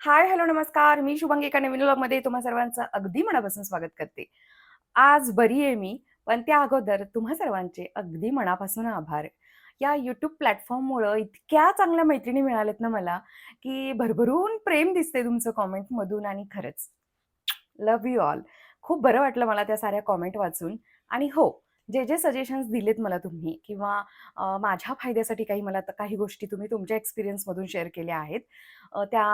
हाय, hello, नमस्कार. मी शुभांगी एका नवीन व्लॉगमध्ये तुम्हा सर्वांचं अगदी मनापासून स्वागत करते. आज बरी आहे मी, पण त्या अगोदर तुम्हा सर्वांचे अगदी मनापासून आभार. या यूट्यूब प्लॅटफॉर्ममुळं इतक्या चांगल्या मैत्रिणी मिळाल्यात ना मला, की भरभरून प्रेम दिसते तुमचं कॉमेंटमधून आणि खरंच लव्ह यू ऑल. खूप बरं वाटलं मला त्या साऱ्या कॉमेंट वाचून आणि हो, जे, जे सजेशन्स दिलेत मला तुम्ही किंवा माझ्या फायद्यासाठी काही मला काही गोष्टी तुम्ही तुमच्या एक्सपिरियन्समधून शेअर केल्या आहेत. त्या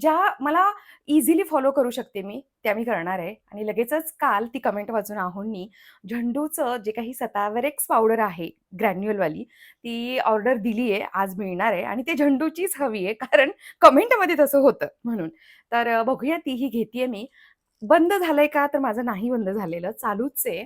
ज्या मला इझिली फॉलो करू शकते मी, त्या मी करणार आहे आणि लगेचच काल ती कमेंट वाचून आहोंनी झंडूचं जे काही सतावरेक्स पावडर आहे ग्रॅन्युअलवाली, ती ऑर्डर दिली आहे. आज मिळणार आहे आणि ते झंडूचीच हवी आहे कारण कमेंटमध्ये तसं होतं म्हणून. तर बघूया तीही घेते मी. बंद झालंय का? तर माझं नाही बंद झालेलं, चालूच आहे.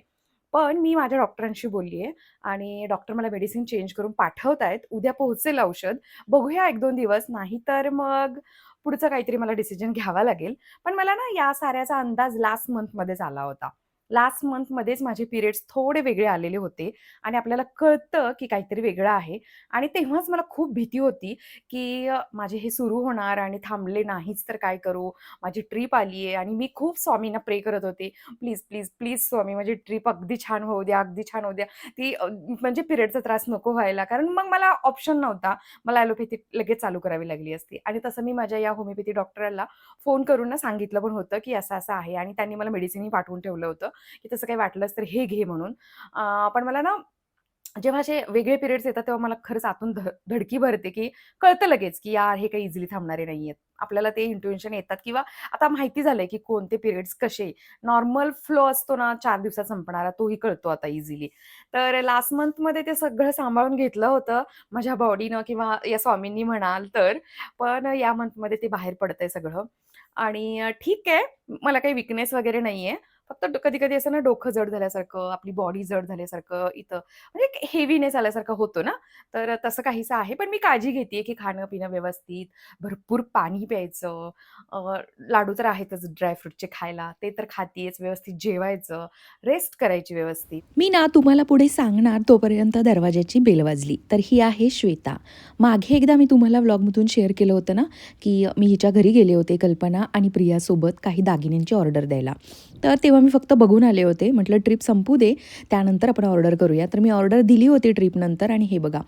पण मी माझ्या डॉक्टरांशी बोलली आहे आणि डॉक्टर मला मेडिसिन चेंज करून पाठवत आहेत उद्या पोहोचेल औषध. बघूया 1-2 दिवस, नाहीतर मग पुढचं काहीतरी मला डिसिजन घ्यावा लागेल. पण मला ना या साऱ्याचा अंदाज लास्ट मंथमध्येच आला होता. लास्ट मंथमध्येच माझे पिरियड्स थोडे वेगळे आलेले होते आणि आपल्याला कळतं, की काहीतरी वेगळं आहे आणि तेव्हाच मला खूप भीती होती, की माझे हे सुरू होणार आणि थांबले नाहीच तर काय करू? माझी ट्रिप आली आहे आणि मी खूप स्वामींना प्रे करत होते, "प्लीज, प्लीज, प्लीज स्वामी माझी ट्रिप अगदी छान होऊ द्या, अगदी छान होऊ द्या." ती म्हणजे पिरियडचा त्रास नको व्हायला. कारण मग मला ऑप्शन नव्हता. मला ॲलोपॅथी लगेच चालू करावी लागली असती आणि तसं मी माझ्या या होमिओपॅथी डॉक्टरला फोन करून ना सांगितलं पण होतं, की असं-असं आहे आणि त्यांनी मला मेडिसिनही पाठवून ठेवलं होतं, की तसं काही वाटलंच तर हे घे म्हणून. पण मला ना जेव्हा असे वेगळे पिरियड्स येतात, तेव्हा मला खरंच आतून ध धडकी भरते, की कळतं लगेच, की यार हे काही इझिली थांबणारे नाहीयेत. आपल्याला ते इंट्युएशन येतात किंवा आता माहिती झालंय, की कोणते पिरियड्स कसे नॉर्मल फ्लो असतो ना चार दिवसात संपणारा, तोही कळतो आता इझिली. तर लास्ट मंथमध्ये ते सगळं सांभाळून घेतलं होतं माझ्या बॉडीनं किंवा या स्वामींनी म्हणाल तर. पण या मंथमध्ये ते बाहेर पडतंय सगळं आणि ठीक आहे. मला काही विकनेस वगैरे नाहीये. फक्त कधी-कधी असं ना डोकं जड झाल्यासारखं, आपली बॉडी जड झाल्यासारखं इथं म्हणजे एक हेवीनेस आल्यासारखं होतो ना, तर तसं काहीसं आहे. पण मी काळजी घेते की खाणं-पिणं व्यवस्थित, भरपूर पाणी प्यायचं, लाडू तर आहेतच ड्रायफ्रूटचे खायला, ते तर खातीयेच, व्यवस्थित जेवायचं, रेस्ट करायची व्यवस्थित. मी ना तुम्हाला पुढे सांगणार तोपर्यंत दरवाजाची बेल वाजली. तर ही आहे श्वेता. मागे एकदा मी तुम्हाला व्लॉगमधून शेअर केलं होतं ना, की मी हिच्या घरी गेले होते कल्पना आणि प्रियासोबत काही दागिन्यांची ऑर्डर द्यायला. तर तेव्हा मी फक्त बघून आले होते. म्हटलं ट्रिप संपू दे, त्यानंतर आपण ऑर्डर करूया. तर मी ऑर्डर दिली होती ट्रिपनंतर आणि हे बघा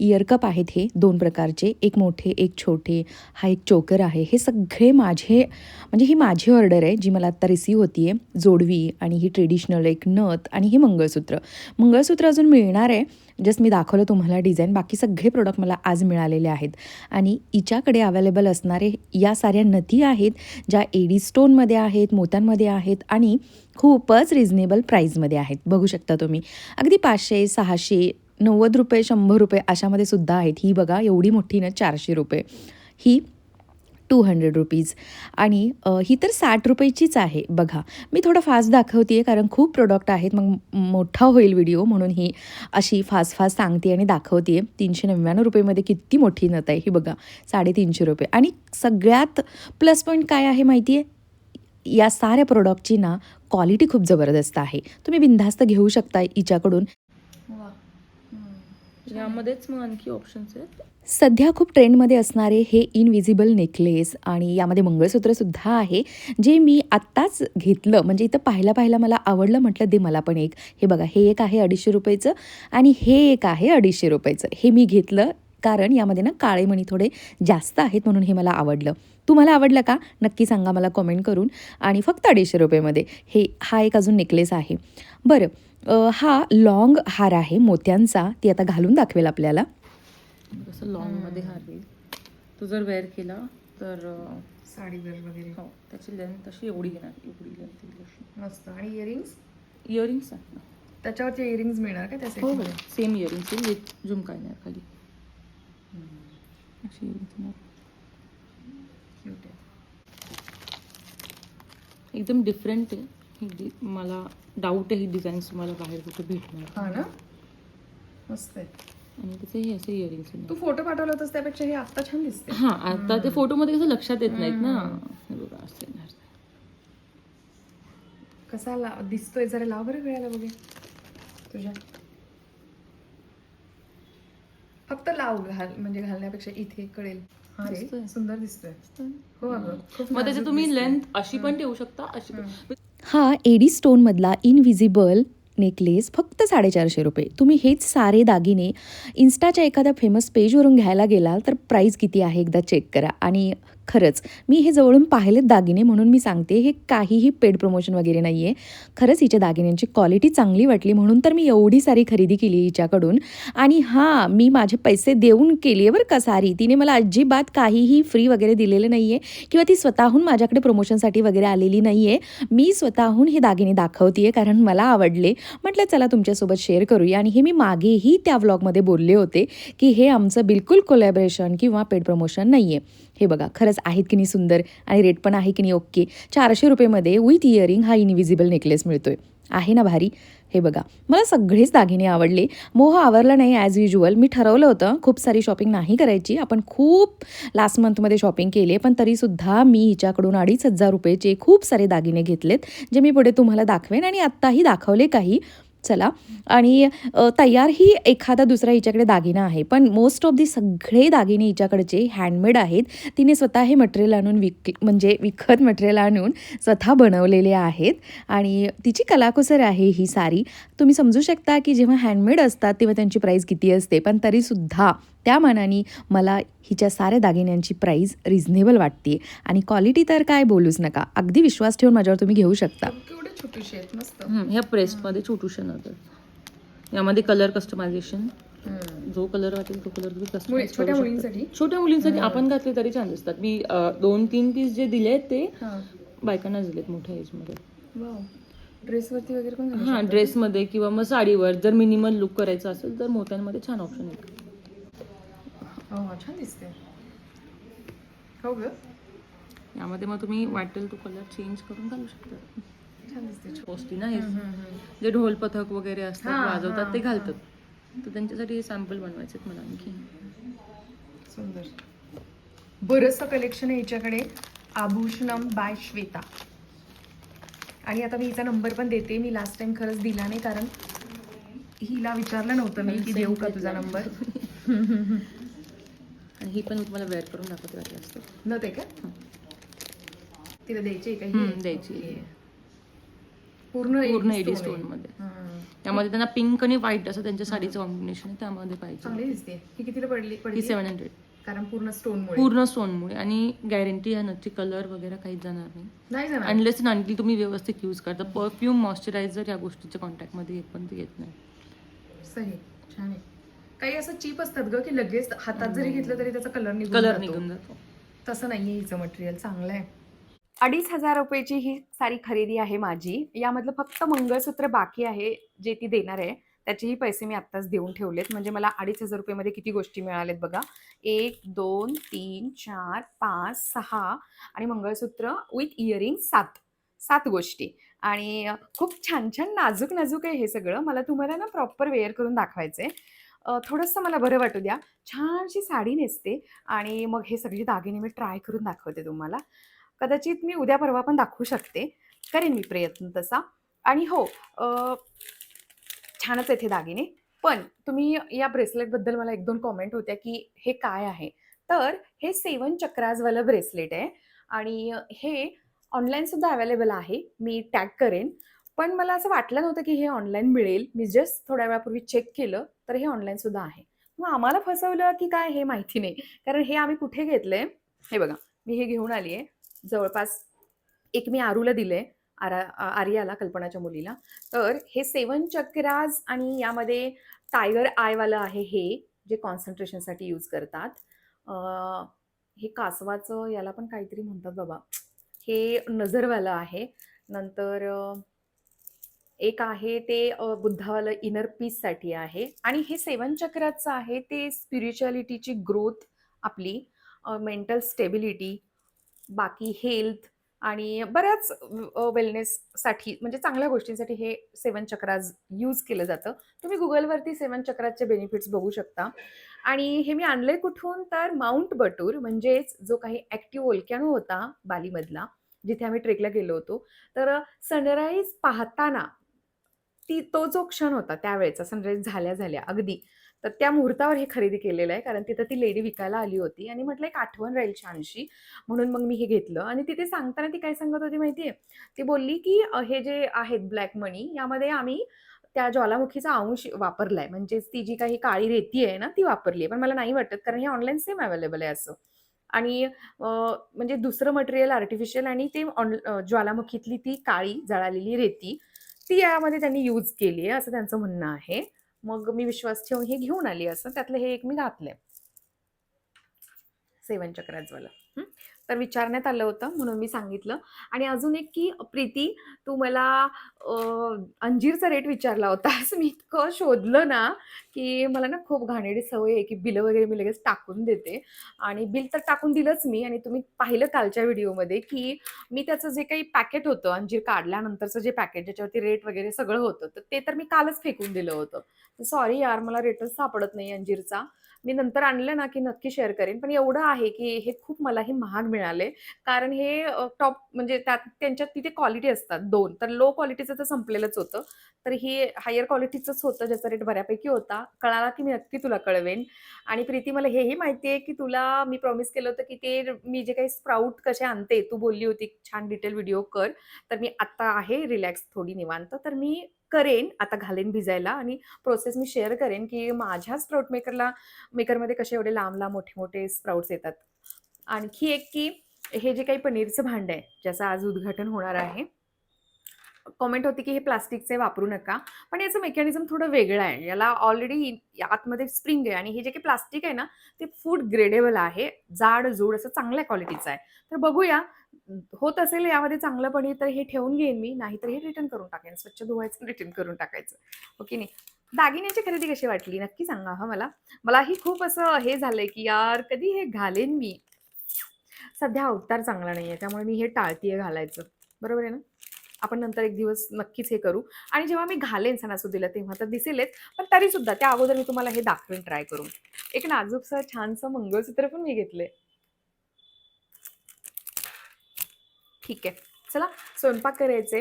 इयरकप आहेत हे दोन प्रकारचे, एक मोठे, एक छोटे. हा एक चोकर आहे. हे सगळे माझे म्हणजे ही माझी ऑर्डर आहे, जी मला आत्ता रिसीव्ह आहे जोडवी आणि ही ट्रेडिशनल एक नथ आणि हे मंगळसूत्र. मंगळसूत्र अजून मिळणार आहे. जस्ट मी दाखवलं तुम्हाला डिझाईन बाकी सगळे प्रोडक्ट मला आज मिळालेले आहेत आणि हिच्याकडे अवेलेबल असणारे या साऱ्या नथी आहेत, ज्या एडी स्टोनमध्ये आहेत, मोत्यांमध्ये आहेत आणि खूपच रिझनेबल प्राईजमध्ये आहेत. बघू शकता तुम्ही. अगदी पाचशे सहाशे नव्वद रुपये शंभर रुपये अशामध्ये सुद्धा आहेत. ही बघा एवढी मोठी न चारशे रुपये ही ₹200 आणि ही तर साठ रुपयेचीच आहे. बघा, मी थोडं फास्ट दाखवते आहे कारण खूप प्रोडक्ट आहेत. मग मोठा होईल व्हिडिओ म्हणून ही अशी फास्ट-फास्ट सांगते आणि दाखवते आहे तीनशे नव्याण्णव रुपयेमध्ये किती मोठी नत आहे. ही बघा ₹350 आणि सगळ्यात प्लस पॉईंट काय आहे माहिती आहे? या साऱ्या प्रोडक्टची ना क्वालिटी खूप जबरदस्त आहे. तुम्ही बिनधास्त घेऊ शकता हिच्याकडून. यामध्येच मग आणखी ऑप्शन्स आहेत? सध्या खूप ट्रेंडमध्ये असणारे हे इनव्हिजिबल नेकलेस आणि यामध्ये मंगळसूत्रसुद्धा आहे, जे मी आत्ताच घेतलं. म्हणजे इथं पाहिल्या-पाहिल्या मला आवडलं. म्हटलं दे मला पण एक. हे बघा, हे एक आहे ₹250 आणि हे एक आहे ₹250. हे मी घेतलं कारण यामध्ये ना काळे मणी थोडे जास्त आहेत म्हणून हे मला आवडलं. तुम्हाला आवडलं का? नक्की सांगा मला कमेंट करून आणि फक्त ₹250 मध्ये. हे हा एक अजून नेकलेस आहे. बरं हा लाँग हार आहे मोत्यांचा. ती आता घालून दाखवेल आपल्याला. असं लॉंगमध्ये हार येईल. तो जर वेअर केला तर अ, साडीवर वगैरे. हो त्याची लेंथ अशी एवढी येणार. एवढी लेंथ येईल अशी. मस्त आणि इयरिंग्स? इयरिंग्स आहेत ना. त्याच्यावरचे इयरिंग्स मिळणार का त्या हो, हो. सेम इयरिंग्स येईल विथ झुमका येणार खाली. अशी इयरिंग्स येणार. क्यूट आहे. एकदम डिफरंट आहे. ही मला डाऊट आहे ही डिझाईन्स तुम्हाला बाहेर कुठे भेटणार हां ना? मस्त आहे. आणि त्याचे हे असे इयरिंग्स. तू फोटो पाठवला होतास त्यापेक्षा हे आत्ता छान दिसते. हां, आता ते फोटोमध्ये कसं लक्षात येत नाहीत ना. हम्म. हे बघा असं येणार. कसा ला दिसतोय जरा लाव बरं गळ्याला बघे तुझ्या. फक्त लाव घाल म्हणजे घालण्यापेक्षा इथे कळेल. सुंदर दिसतोय हो अगं खूप मग त्याची नाजूक तुम्ही दिसतोय. लेंथ अशी पण ठेवू शकता अशी पण. हा एडी स्टोनमधला इनव्हिजिबल नेकलेस फक्त साडेचारशे रुपये. तुम्ही हेच सारे दागिने इन्स्टाच्या एखाद्या फेमस पेजवरून घ्यायला गेलाल तर प्राईस किती आहे एकदा चेक करा. आणि खरंच मी हे जवळून पाहिलेत दागिने म्हणून मी सांगते हे काहीही पेड प्रमोशन वगैरे नाही आहे खरंच हिच्या दागिन्यांची क्वालिटी चांगली वाटली म्हणून तर मी एवढी सारी खरेदी केली हिच्याकडून. आणि हां मी माझे पैसे देऊन केली आहे बरं का सारी. तिने मला अजिबात काहीही फ्री वगैरे दिलेले नाही आहे किंवा ती स्वतःहून माझ्याकडे प्रमोशनसाठी वगैरे आलेली नाही आहे मी स्वतःहून हे दागिने दाखवते आहे कारण मला आवडले. म्हटलं चला तुमच्यासोबत शेअर करूया. आणि हे मी मागेही त्या व्लॉगमध्ये बोलले होते की हे आमचं बिलकुल कोलॅबरेशन किंवा पेड प्रमोशन नाही आहे हे बघा खरंच आहेत की नाही सुंदर आणि रेट पण आहे की नाही ओके. चारशे रुपयेमध्ये विथ इयरिंग हा इनविजिबल नेकलेस मिळतोय. आहे ना भारी? हे बघा. मला सगळेच दागिने आवडले. मोह आवरला नाही ॲज युजुअल मी ठरवलं होतं खूप सारी शॉपिंग नाही करायची. आपण खूप लास्ट मंथमध्ये शॉपिंग केली आहे पण तरीसुद्धा मी हिच्याकडून अडीच हजार रुपयेचे खूप सारे दागिने घेतलेत जे मी पुढे तुम्हाला दाखवेन आणि आत्ताही दाखवले काही. चला. आणि तयार तयारही एखादा दुसरा हिच्याकडे दागिना आहे. पण मोस्ट ऑफ दी सगळे दागिने हिच्याकडचे हँडमेड आहेत. तिने स्वतः हे मटेरियल आणून विक म्हणजे विकत मटेरियल आणून स्वतः बनवलेले आहेत. आणि तिची कलाकुसर आहे ही सारी. तुम्ही समजू शकता की जेव्हा हँडमेड असतात तेव्हा त्यांची प्राईस किती असते. पण तरीसुद्धा त्या मानाने मला हिच्या साऱ्या दागिन्यांची प्राईस रिझनेबल वाटते. आणि क्वालिटी तर काय बोलूच नका. अगदी विश्वास ठेवून माझ्यावर तुम्ही घेऊ शकता. आहेत मस्त. ह्या प्रेसमध्ये छोटूशे नव्हतं यामध्ये कलर कस्टमायझेशन. जो कलर वाटेल तो कलर तुम्ही छोट्या मुलींसाठी? छोट्या मुलींसाठी आपण घातले तरी छान दिसतात. मी दोन तीन पीस जे दिले आहेत ते हा. बायकांना दिलेत मोठ्या एजमध्ये वाव. ड्रेसवरती वगैरे पण हां. ड्रेसमध्ये किंवा मग साडीवर. जर मिनिमल लुक करायचा असेल तर मोत्यांमध्ये छान ऑप्शन आहे हो छान दिसते हो ग? यामध्ये मग तुम्ही वाटेल तो कलर चेंज करून घालू शकता. छान दिसते पोस्टी ना हे. जे ढोल पथक वगैरे हां, असतात वाजवतात ते हां, घालतात. तर त्यांच्यासाठी हे सॅम्पल बनवायचे मला आणखी. सुंदर. बरंचसं कलेक्शन आहे हिच्याकडे. आभूषणम बाय श्वेता. आणि आता मी हिचा नंबर पण देते. मी लास्ट टाइम खरंच दिला नाही कारण हिला विचारलं नव्हतं मी की देऊ का तुझा नंबर ही पण मी तुम्हाला वेअर करून दाखवते वाटलं असतं न ते का तिला द्यायची आहे का ही? द्यायची. पूर्ण पूर्ण एडी stone स्टोन आहे. मध्ये हां. त्यामध्ये त्यांना पिंक आणि व्हाईट असं त्यांच्या साडीचं कॉम्बिनेशन आहे त्यामध्ये पाहिजे. चांगली दिसते. ही कितीला पडली? ही पडली सेवन हंड्रेड कारण पूर्ण स्टोन मुळे पूर्ण स्टोनमुळे आणि गॅरंटी ह्या नक्की कलर वगैरे काहीच जाणार नाही. नाही जाणार. अनलेस अनली तुम्ही व्यवस्थित यूज करता परफ्यूम मॉइश्चरायझर या गोष्टीच्या कॉन्टॅक्टमध्ये येत पण ते येत नाही. सही. छान आहे. काही असं चीप असतात ग की लगेच हातात जरी घेतलं तरी त्याचा कलर निघून कलर जातो. निघून जातो. तसं नाहीये हिचं मटेरियल चांगलं आहे. अडीच हजार रुपयाची ही सारी खरेदी आहे माझी. यामधलं फक्त मंगळसूत्र बाकी आहे जे ती देणार आहे त्याचेही पैसे मी आत्ताच देऊन ठेवलेत. म्हणजे मला अडीच हजार रुपयामध्ये किती गोष्टी मिळालेत बघा. एक दोन तीन चार पाच सहा आणि मंगळसूत्र विथ इयरिंग सात. सात गोष्टी. आणि खूप छान छान नाजूक नाजूक आहे हे सगळं. मला तुम्हाला ना प्रॉपर वेअर करून दाखवायचं आहे थोडंसं मला बरं वाटू द्या. छानशी साडी नेसते आणि मग हे सगळे दागिने मी ट्राय करून दाखवते तुम्हाला. कदाचित मी उद्या परवा पण दाखवू शकते. करेन मी प्रयत्न तसा. आणि हो छानच येथे दागिने. पण तुम्ही या ब्रेसलेटबद्दल मला एक दोन कॉमेंट होत्या की हे काय आहे? तर हे सेवन चक्राजवालं ब्रेसलेट आहे आणि हे ऑनलाईनसुद्धा अवेलेबल आहे. मी टॅग करेन. पण मला असं वाटलं नव्हतं की हे ऑनलाईन मिळेल. मी जस्ट थोड्या वेळापूर्वी चेक केलं. तर हे ऑनलाईनसुद्धा आहे. मग आम्हाला फसवलं की काय हे माहिती नाही. कारण हे आम्ही कुठे घेतलंय? हे बघा मी हे घेऊन आली आहे जवळपास एक मी आरूला दिले आरा आर्याला कल्पनाच्या मुलीला. तर हे सेवन चक्राज आणि यामध्ये टायगर आयवालं आहे हे जे कॉन्सन्ट्रेशनसाठी यूज करतात. हे कासवाचं याला पण काहीतरी म्हणतात बाबा. हे नजरवालं आहे. नंतर एक आहे ते बुद्धावालं इनर पीससाठी आहे. आणि हे सेवन चक्राचं आहे ते स्पिरिच्युअलिटीची ग्रोथ आपली मेंटल स्टेबिलिटी बाकी हेल्थ आणि बऱ्याच वेलनेससाठी म्हणजे चांगल्या गोष्टींसाठी हे सेवन चक्राज यूज केलं जातं. तुम्ही गुगलवरती सेवन चक्राचे बेनिफिट्स बघू शकता. आणि हे मी आणलंय कुठून तर माउंट बटूर म्हणजेच जो काही ॲक्टिव्ह ओलक्यानो होता बालीमधला जिथे आम्ही ट्रेकला गेलो होतो. तर सनराईज पाहताना ती तो जो क्षण होता त्यावेळेचा सनराईज झाल्या झाल्या अगदी. तर त्या मुहूर्तावर हे खरेदी केलेलं आहे कारण तिथं ती लेडी विकायला आली होती आणि म्हटलं एक आठवण राहील छानशी. म्हणून मग मी हे घेतलं आणि तिथे सांगताना ती काय सांगत होती माहितीये? ती बोलली की हे जे आहेत ब्लॅक मनी यामध्ये आम्ही त्या ज्वालामुखीचा अंश वापरलाय. म्हणजेच ती जी काही काळी रेती आहे ना ती वापरली आहे. पण मला नाही वाटत कारण हे ऑनलाईन सेम अवेलेबल आहे असं. आणि म्हणजे दुसरं मटेरियल आर्टिफिशियल आणि ते ऑन ज्वालामुखीतली ती काळी जळालेली रेती ती यामध्ये त्यांनी यूज केली आहे असं त्यांचं म्हणणं आहे. मग मी विश्वास ठेवून हे घेऊन आली असं त्यातलं हे एक मी घातलंय. सेवन चक्राजवालं हं. तर विचारण्यात आलं होतं म्हणून मी सांगितलं. आणि अजून एक की प्रीती तू मला अंजीरचा रेट विचारला होतास मी इतकं शोधलं ना की मला ना खूप घाणेरडी सवय आहे की बिलं वगैरे मी लगेच टाकून देते. आणि बिल तर टाकून दिलंच मी आणि तुम्ही पाहिलं कालच्या व्हिडिओमध्ये की मी त्याचं जे काही पॅकेट होतं अंजीर काढल्यानंतरचं जे पॅकेट ज्याच्यावरती रेट वगैरे सगळं होतं तर ते तर मी कालच फेकून दिलं होतं. सॉरी यार मला रेटच सापडत नाही अंजीरचा. मी नंतर आणलं ना की नक्की शेअर करेन. पण एवढं आहे की हे खूप मलाही महाग मिळाले. कारण हे टॉप म्हणजे त्यात त्यांच्यात तिथे क्वालिटी असतात दोन. तर लो क्वालिटीचं तर संपलेलंच होतं. तर हे हायर क्वालिटीचंच होतं ज्याचा रेट बऱ्यापैकी होता. कळाला की मी नक्की तुला कळवेन. आणि प्रीती मला हेही माहिती आहे की तुला मी प्रॉमिस केलं होतं की ते मी जे काही स्प्राऊट कसे आणते तू बोलली होती छान डिटेल व्हिडिओ कर. तर मी आत्ता आहे रिलॅक्स थोडी निवांत. तर मी करेन आता घालेन भिजायला आणि प्रोसेस मी शेअर करेन की माझ्या स्प्राऊट मेकरला मेकरमध्ये कसे एवढे लांब लांब मोठे मोठे स्प्राउट्स येतात. आणखी एक की हे जे काही पनीरचं भांड आहे ज्याचं आज उद्घाटन होणार आहे कॉमेंट होती की हे प्लास्टिकचे वापरू नका. पण याचं मेकॅनिझम थोडं वेगळं आहे. याला ऑलरेडी आतमध्ये स्प्रिंग आहे आणि हे जे काही प्लास्टिक आहे ना ते फूड ग्रेडेबल आहे. जाड जूड असं चांगल्या क्वालिटीचं आहे. तर बघूया होत असेल यामध्ये चांगलं पण तर हे ठेवून घेईन मी नाहीतर हे रिटर्न करून टाकेन. स्वच्छ धुवायचं रिटर्न करून टाकायचं. हो ओके नाही? दागिन्याची खरेदी कशी वाटली? नक्की सांगा हा मला. मलाही खूप असं हे झालंय की यार कधी हे घालेन मी? सध्या अवतार चांगला नाही आहे त्यामुळे मी हे टाळतीये घालायचं. बरोबर आहे ना? आपण नंतर एक दिवस नक्कीच हे करू. आणि जेव्हा मी घालेन सणासुदीला तेव्हा तर दिसेलच पण तरी सुद्धा त्या अगोदर मी तुम्हाला हे दाखवेन ट्राय करून. एक नाजूकसं छानसं मंगळसूत्र पण मी घेतले. ठीक आहे. चला स्वयंपाक करायचे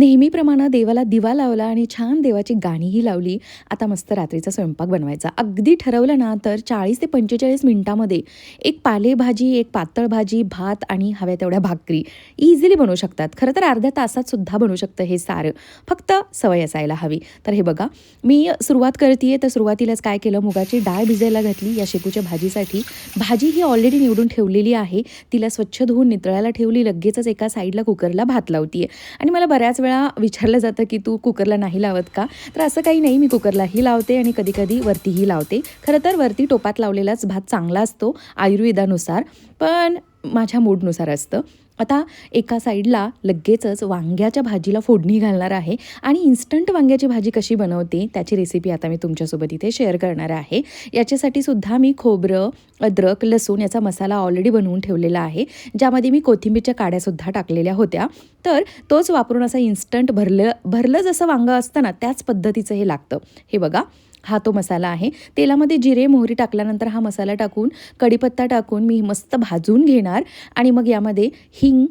नेहमीप्रमाणे देवाला दिवा लावला आणि छान देवाची गाणीही लावली. आता मस्त रात्रीचा स्वयंपाक बनवायचा. अगदी ठरवलं ना तर चाळीस ते पंचेचाळीस मिनिटामध्ये एक पालेभाजी एक पातळ भाजी भात आणि हव्या तेवढ्या भाकरी इझिली बनवू शकतात. खरं तर अर्ध्या तासात सुद्धा बनवू शकतं हे सारं. फक्त सवय असायला हवी. तर हे बघा मी सुरुवात करते तर सुरुवातीलाच काय केलं मुगाची डाळ भिजायला घातली. या शेपूच्या भाजीसाठी भाजी ही ऑलरेडी निवडून ठेवलेली आहे. तिला स्वच्छ धुवून नितळायला ठेवली. लगेचच एका साईडला कुकरला भात लावतीये. आणि मला बऱ्याच वेळा विचारलं जातं की तू कुकरला नाही लावत का? तर असं काही नाही मी कुकरलाही लावते आणि कधी कधी वरतीही लावते. खरं तर वरती टोपात लावलेलाच भात चांगला असतो आयुर्वेदानुसार पण माझ्या मूडनुसार असतं. आता एका साईडला लगेचच वांग्याच्या भाजीला फोडणी घालणार आहे आणि इन्स्टंट वांग्याची भाजी कशी बनवते त्याची रेसिपी आता मी तुमच्यासोबत इथे शेअर करणार आहे. याच्यासाठी सुद्धा मी खोबरं अद्रक लसूण याचा मसाला ऑलरेडी बनवून ठेवलेला आहे. ज्यामध्ये मी कोथिंबीरच्या काड्यासुद्धा टाकलेल्या होत्या. तर तोच वापरून असं इन्स्टंट भरलं भरलं जसं वांगं असतं ना त्याच पद्धतीचं हे लागतं. हे बघा. हा तो मसाला आहे. तेलामध्ये जिरे मोहरी टाकल्यानंतर हा मसाला टाकून कढीपत्ता टाकून मी मस्त भाजून घेणार आणि मग यामध्ये हिंग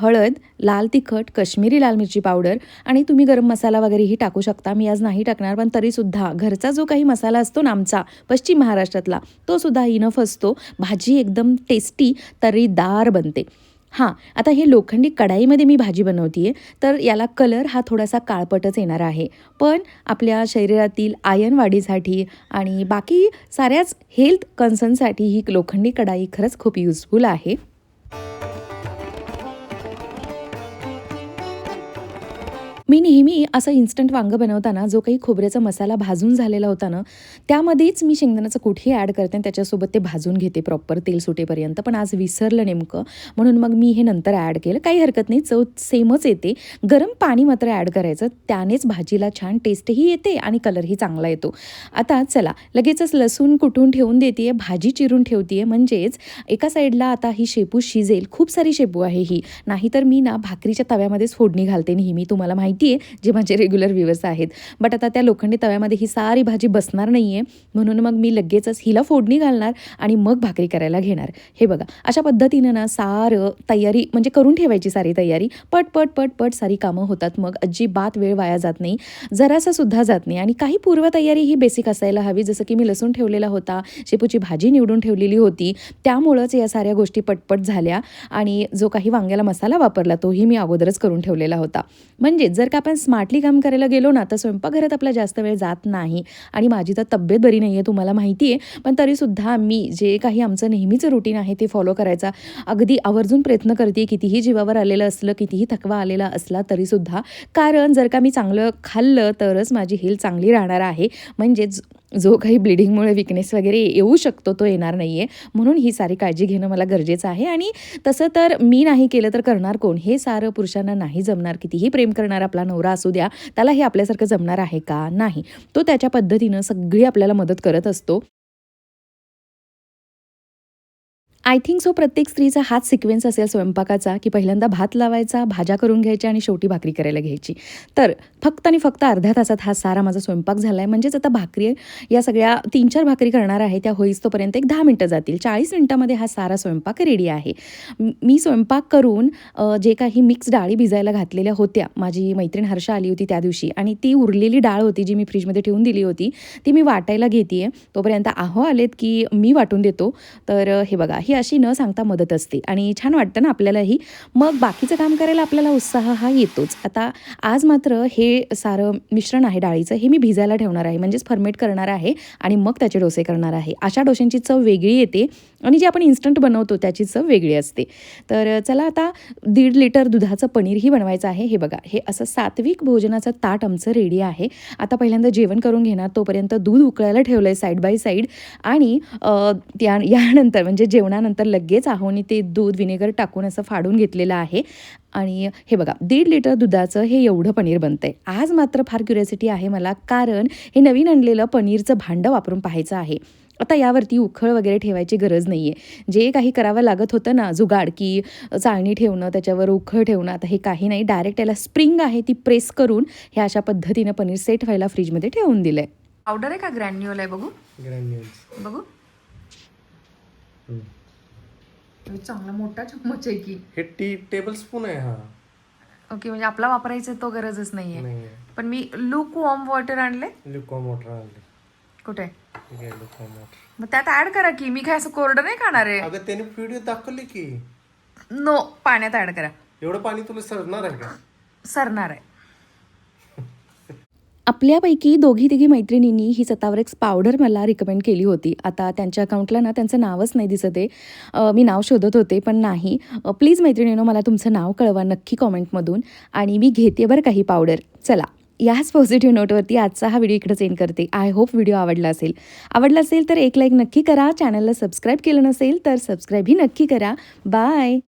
हळद लाल तिखट कश्मीरी लाल मिरची पावडर आणि तुम्ही गरम मसाला वगैरेही टाकू शकता. मी आज नाही टाकणार पण तरीसुद्धा घरचा जो काही मसाला असतो ना आमचा पश्चिम महाराष्ट्रातला तो सुद्धा इनफ असतो. भाजी एकदम टेस्टी तरीदार बनते. हां आता हे लोखंडी कढाईमध्ये मी भाजी बनवते तर याला कलर हा थोडासा काळपटच येणार आहे. पण आपल्या शरीरातील आयन वाढीसाठी आणि बाकी साऱ्याच हेल्थ कन्सर्नसाठी ही लोखंडी कढाई खरंच खूप युजफुल आहे. मी नेहमी असं इन्स्टंट वांगं बनवताना जो काही खोबऱ्याचा मसाला भाजून झालेला होता ना त्यामध्येच मी शेंगदाण्याचं कुठेही ॲड करते आणि त्याच्यासोबत ते भाजून घेते प्रॉपर तेल सुटेपर्यंत. पण आज विसरलं नेमकं म्हणून मग मी हे नंतर ॲड केलं. काही हरकत नाही चव सेमच येते. गरम पाणी मात्र ॲड करायचं. त्यानेच भाजीला छान टेस्टही येते आणि कलरही चांगला येतो. आता चला लगेचच लसूण कुठून ठेवून देते भाजी चिरून ठेवते म्हणजेच एका साईडला आता ही शेपू शिजेल. खूप सारी शेपू आहे ही. नाहीतर मी ना भाकरीच्या तव्यामध्येच फोडणी घालते नेहमी. तुम्हाला माहिती माहिती आहे जे माझे रेग्युलर व्ह्युअर्स आहेत. बट आता त्या लोखंडी तव्यामध्ये ही सारी भाजी बसणार नाही आहे म्हणून मग मी लगेचच हिला फोडणी घालणार आणि मग भाकरी करायला घेणार. हे बघा अशा पद्धतीनं ना सारं तयारी म्हणजे करून ठेवायची सारी तयारी. पट पट पट पट सारी कामं होतात मग. अजिबात वेळ वाया जात नाही. जरासा सुद्धा जात नाही. आणि काही पूर्वतयारी ही बेसिक असायला हवी. जसं की मी लसूण ठेवलेला होता. शेपूची भाजी निवडून ठेवलेली होती. त्यामुळंच या साऱ्या गोष्टी पटपट झाल्या. आणि जो काही वांग्याला मसाला वापरला तोही मी अगोदरच करून ठेवलेला होता. म्हणजे जर का आपण स्मार्टली काम करायला गेलो ना तर स्वयंपाकघरात आपला जास्त वेळ जात नाही. आणि माझी तर तब्येत बरी नाही आहे तुम्हाला माहिती आहे. पण तरीसुद्धा मी जे काही आमचं नेहमीचं रुटीन आहे ते फॉलो करायचा. अगदी आवर्जून प्रयत्न करते कितीही जीवावर आलेलं असलं कितीही थकवा आलेला असला तरीसुद्धा. कारण जर का मी चांगलं खाल्लं तरच माझी हेल्थ चांगली राहणार आहे. म्हणजेच जो काही ब्लिडिंगमुळे विकनेस वगैरे येऊ शकतो तो येणार नाही आहे म्हणून ही सारी काळजी घेणं मला गरजेचं आहे. आणि तसं तर मी नाही केलं तर करणार कोण? हे सारं पुरुषांना नाही जमणार. कितीही प्रेम करणार आपला नवरा असू द्या त्याला हे आपल्यासारखं जमणार आहे का? नाही. तो त्याच्या पद्धतीनं सगळी आपल्याला मदत करत असतो. आय थिंक सो प्रत्येक स्त्रीचा हाच सिक्वेन्स असेल स्वयंपाकाचा की पहिल्यांदा भात लावायचा भाज्या करून घ्यायच्या आणि शेवटी भाकरी करायला घ्यायची. तर फक्त आणि फक्त अर्ध्या तासात हा सारा माझा स्वयंपाक झाला आहे म्हणजेच आता भाकरी या सगळ्या तीन चार भाकरी करणार आहे त्या होईस्तोपर्यंत एक दहा मिनटं जातील. चाळीस मिनटामध्ये हा सारा स्वयंपाक रेडी आहे. मी स्वयंपाक करून जे काही मिक्स डाळी भिजायला घातलेल्या होत्या माझी मैत्रीण हर्षा आली होती त्या दिवशी आणि ती उरलेली डाळ होती जी मी फ्रीजमध्ये ठेवून दिली होती ती मी वाटायला घेते आहे तोपर्यंत आहो आलेत की मी वाटून देतो. तर हे बघा ही अशी न सांगता मदत असते. आणि छान वाटतं ना आपल्यालाही. मग बाकीचं काम करायला आपल्याला उत्साह हा येतोच. आता आज मात्र हे सारं मिश्रण आहे डाळीचं. हे मी भिजायला ठेवणार आहे. म्हणजेच फर्मेट करणार आहे आणि मग त्याचे डोसे करणार आहे. अशा डोशांची चव वेगळी येते आणि जे आपण इन्स्टंट बनवतो त्याची चव वेगळी असते. तर चला आता दीड लिटर दुधाचं पनीरही बनवायचं आहे. हे बघा हे असं सात्विक भोजनाचं ताट आमचं रेडी आहे. आता पहिल्यांदा जेवण करून घेणार. तोपर्यंत दूध उकळायला ठेवलं आहे साईड बाय साईड आणि त्या यानंतर म्हणजे जेवणानंतर लगेच आहोनी ते दूध विनेगर टाकून असं फाडून घेतलेलं आहे. आणि हे बघा दीड लिटर दुधाचं हे एवढं पनीर बनतं आहे आज मात्र फार क्युरियोसिटी आहे मला कारण हे नवीन आणलेलं पनीरचं भांडं वापरून पाहायचं आहे. आता यावरती उखळ वगैरे ठेवायची गरज नाही आहे जे काही करावं लागत होतं ना जुगाड की चाळणी ठेवणं त्याच्यावर उखळ ठेवणं आता हे काही नाही. डायरेक्ट याला स्प्रिंग आहे ती प्रेस करून हे अशा पद्धतीनं पनीर सेट व्हायला फ्रीजमध्ये ठेवून दिलं आहे पावडर आहे का? ग्रॅन्युअल आहे बघू. ग्रॅन्युअल्स बघू. चांगला मोठा चम्मच आहे की. हे टी टेबल स्पून आहे हा. ओके म्हणजे आपला वापरायचा तो गरजच नाहीये. नाही पण मी लूक वॉर्म वॉटर आणले लुकॉम वॉटर आणले कुठे? ठीक आहे मग त्यात ऍड करा की मी काय असं कोरडं नाही खाणार आहे? अगं त्याने व्हिडिओ दाखवले की. नो पाण्यात ऍड करा. एवढं पाणी तुला सरणार आहे का? सरणार आहे. आपल्यापैकी दोघी तिघी मैत्रिणींनी ही सतावरेक्स पावडर मला रिकमेंड केली होती. आता त्यांच्या अकाउंटला ना त्यांचं नावच नाही दिसत आहे. मी नाव शोधत होते पण नाही. प्लीज मैत्रिणीनं मला तुमचं नाव कळवा नक्की कॉमेंटमधून आणि मी घेते बरं काही पावडर चला याच पॉझिटिव्ह नोटवरती आजचा हा व्हिडिओ इकडंच सेंड करते. आय होप व्हिडिओ आवडला असेल. आवडला असेल तर एक लाईक नक्की करा. चॅनलला सबस्क्राईब केलं नसेल तर सबस्क्राईबही नक्की करा. बाय